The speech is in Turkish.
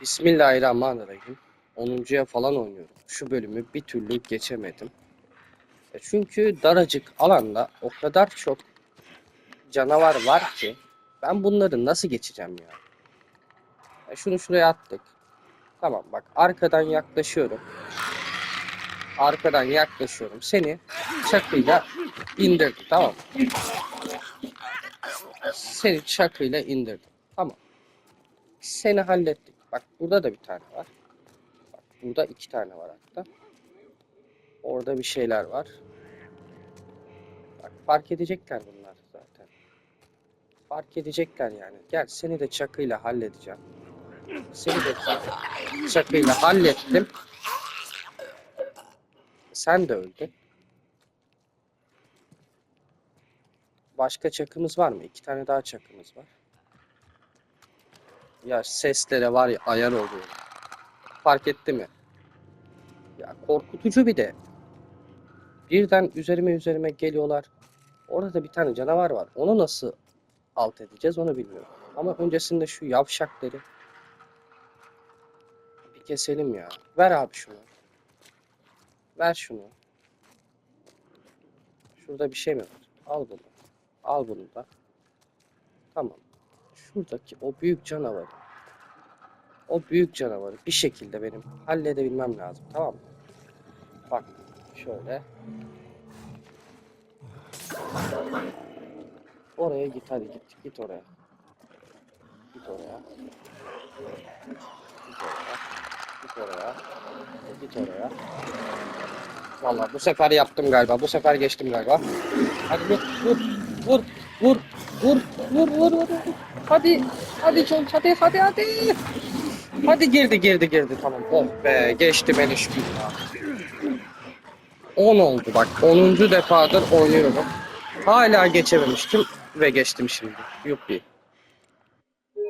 Bismillahirrahmanirrahim. 10.ya falan oynuyorum. Şu bölümü bir türlü geçemedim. E Çünkü daracık alanda o kadar çok canavar var ki ben bunları nasıl geçeceğim ya? E şunu şuraya attık. Tamam bak arkadan yaklaşıyorum. Arkadan yaklaşıyorum. Seni çakıyla indirdim tamam? Seni çakıyla indirdim. Tamam. Seni hallettik. Bak burada da bir tane var. Bak burada iki tane var hatta. Orada bir şeyler var. Bak fark edecekler bunlar zaten. Fark edecekler yani. Gel seni de çakıyla halledeceğim. Seni de çakıyla hallettim. Sen de öldün. Başka çakımız var mı? İki tane daha çakımız var. Ya seslere var ya ayar oluyor. Fark etti mi? Ya korkutucu bir de. Birden üzerime üzerime geliyorlar. Orada da bir tane canavar var. Onu nasıl alt edeceğiz onu bilmiyorum. Ama öncesinde şu yavşakları bir keselim ya. Ver abi şunu. Ver şunu. Şurada bir şey mi var? Al bunu. Al bunu da. Tamam. Şuradaki o büyük canavarı. O büyük canavarı bir şekilde benim halledebilmem lazım. Tamam mı? Bak şöyle. Oraya git hadi git. Git oraya. Git oraya. Git oraya. Git oraya. Git oraya. Vallahi bu sefer yaptım galiba. Bu sefer geçtim galiba. Hadi vur, vur, vur, vur, vur, vur, vur, vur. Hadi, hadi John, hadi, hadi, hadi. Hadi girdi, girdi, girdi. Tamam. Oh be, en şükür ya. 10 oldu bak. 10. defadır oynuyorum. Hala geçememiştim ve geçtim şimdi. Yuppi.